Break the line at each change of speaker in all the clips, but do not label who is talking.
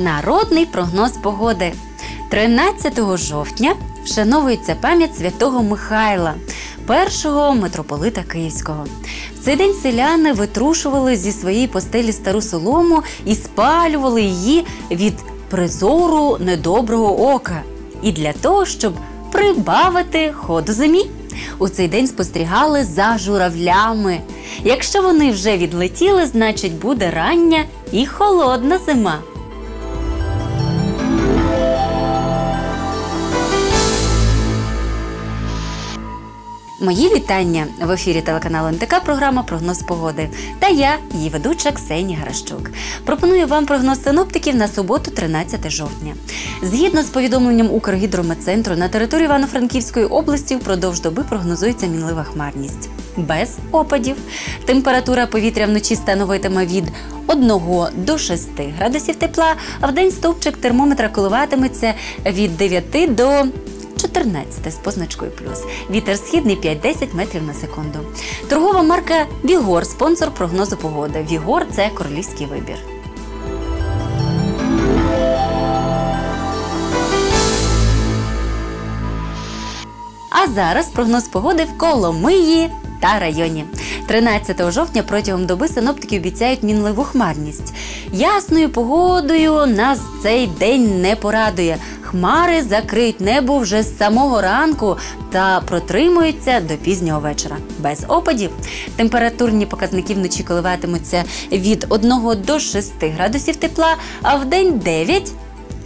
Народний прогноз погоди. 13 жовтня вшановується пам'ять святого Михайла, першого митрополита Київського. В цей день селяни витрушували зі своєї постелі стару солому і спалювали її від призору недоброго ока. І для того, щоб прибавити ходу зимі. У цей день спостерігали за журавлями. Якщо вони вже відлетіли, значить буде рання і холодна зима. Мої вітання в ефірі телеканалу НТК програма Прогноз погоди. Та я, її ведуча Ксенія Гращук. Пропоную вам прогноз синоптиків на суботу, 13 жовтня. Згідно з повідомленням Укргідрометцентру, на території Івано-Франківської області впродовж доби прогнозується мінлива хмарність. Без опадів. Температура повітря вночі становитиме від 1 до 6 градусів тепла, а в день стовпчик термометра коливатиметься від 9 до 14 з позначкою плюс. Вітер східний 5-10 метрів на секунду. Торгова марка Вігор, спонсор прогнозу погоди. Вігор це королівський вибір. А зараз прогноз погоди в Коломиї та районі. 13 жовтня протягом доби синоптики обіцяють мінливу хмарність. Ясною погодою нас цей день не порадує. Хмари закриють небо вже з самого ранку та протримуються до пізнього вечора. Без опадів температурні показники вночі коливатимуться від 1 до 6 градусів тепла, а в день 9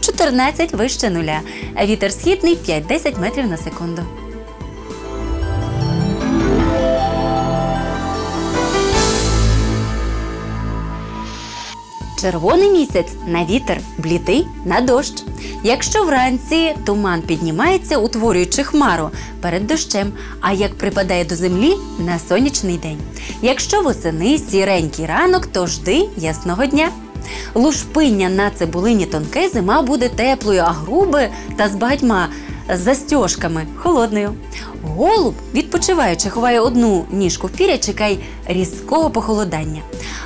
14 вище нуля. Вітер східний 5-10 метрів на секунду. Червоний місяць на вітер, блідий на дощ. Якщо вранці туман піднімається, утворюючи хмару перед дощем, а як припадає до землі на сонячний день. Якщо восени сіренький ранок, то жди ясного дня. Лушпиння на цибулині тонке зима буде теплою, а грубе та з багатьма застіжками холодною. Голуб, відпочиваючи, ховає одну ніжку в піря, чекай різкого похолодання.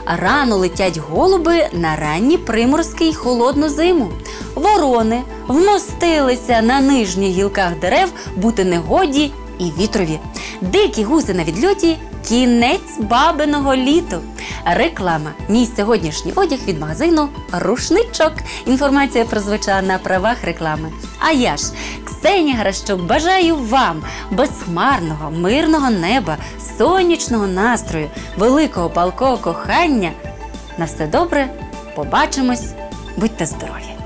Рано летять голуби на ранні приморський й холодну зиму. Ворони вмостилися на нижніх гілках дерев бути негоді і вітрові. Дикі гуси на відльоті кінець бабиного літу. Реклама. Мій сьогоднішній одяг від магазину Рушничок. Інформація прозвучала на правах реклами. А я ж, Ксенія Гращук, бажаю вам безхмарного, мирного неба, сонячного настрою, великого палкого кохання. На все добре, побачимось, будьте здорові!